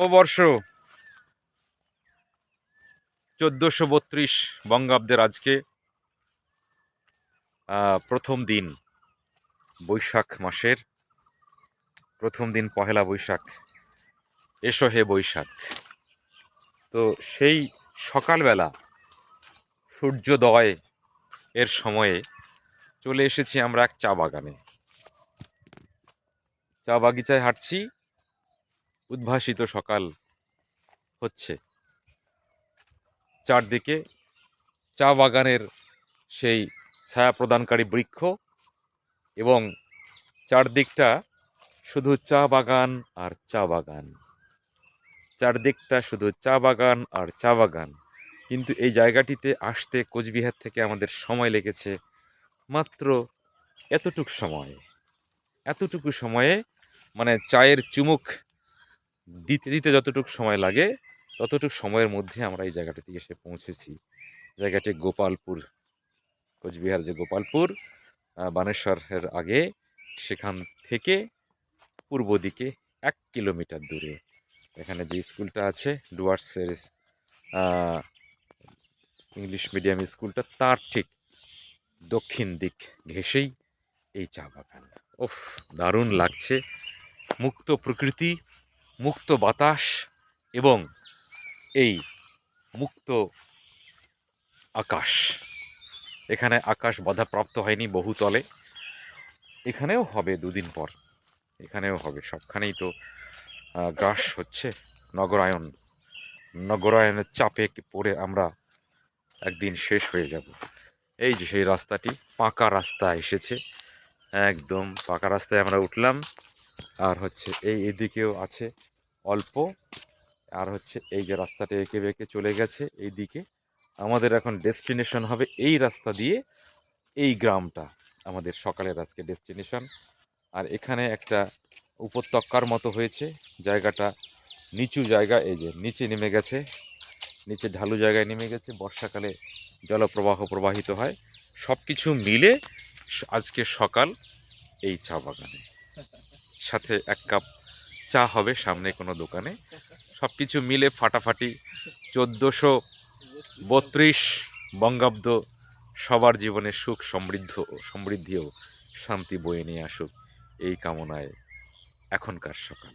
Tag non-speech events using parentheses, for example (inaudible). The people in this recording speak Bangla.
নববর্ষ চোদ্দোশো বত্রিশ বঙ্গাব্দের আজকে প্রথম দিন বৈশাখ মাসের। প্রথম দিন পহেলা বৈশাখ। এসো হে বৈশাখ। তো সেই সকালবেলা সূর্যোদয় এর সময়ে চলে এসেছি আমরা এক চা বাগানে। চা বাগিচায় হাঁটছি। উদ্ভাসিত সকাল হচ্ছে। চারদিকে চা বাগানের সেই ছায়া প্রদানকারী বৃক্ষ এবং চারদিকটা শুধু চা বাগান আর চা বাগান। চারদিকটা শুধু চা বাগান আর চা বাগান। কিন্তু এই জায়গাটিতে আসতে কোচবিহার থেকে আমাদের সময় লেগেছে মাত্র এতটুক সময়। এতটুকু সময়ে মানে চায়ের চুমুক দিতে দিতে যতটুকু সময় লাগে, ততটুকু সময়ের মধ্যে আমরা এই জায়গাটাতে এসে পৌঁছেছি। জায়গাটি গোপালপুর, কোচবিহার যে গোপালপুর বানেশ্বরের আগে, সেখান থেকে পূর্ব দিকে এক কিলোমিটার দূরে। এখানে যে স্কুলটা আছে, ডুয়ার্সের ইংলিশ মিডিয়াম স্কুলটা, তার ঠিক দক্ষিণ দিক ঘেঁষেই এই চা বাগান। ওফ দারুণ লাগছে। মুক্ত প্রকৃতি মুক্ত বাতাস এবং এই মুক্ত আকাশ। এখানে আকাশ বাধাপ্রাপ্ত হয়নি বহুতলে। এখানেও হবে দুদিন পর। এখানেও হবে। সবখানেই তো গ্রাস হচ্ছে। নগরায়ন নগরায়নের চাপে পড়ে আমরা একদিন শেষ হয়ে যাব। এই যে সেই রাস্তাটি, পাকা রাস্তা এসেছে। একদম পাকা রাস্তায় আমরা উঠলাম। আর হচ্ছে এই এদিকেও আছে অল্প, আর হচ্ছে এই যে রাস্তাটা এঁকে বেঁকে চলে গেছে এই দিকে আমাদের এখন ডেস্টিনেশন হবে এই রাস্তা দিয়ে এই গ্রামটা, আমাদের সকালের আজকে ডেস্টিনেশন। আর এখানে একটা উপত্যকার মতো হয়েছে, জায়গাটা নিচু জায়গা, এই যে নিচে নেমে গেছে, নিচে ঢালু জায়গায় নেমে গেছে, বর্ষাকালে জলপ্রবাহ প্রবাহিত হয়। সব কিছু মিলে আজকে সকাল এই চা বাগানে। সাথে এক কাপ চা হবে সামনে কোনো দোকানে। (laughs) সব কিছু মিলে ফাটাফাটি চোদ্দোশো বত্রিশ বঙ্গাব্দ সবার জীবনে সুখ সমৃদ্ধ সমৃদ্ধিও ও শান্তি বয়ে নিয়ে আসুক এই কামনায় এখনকার সকাল।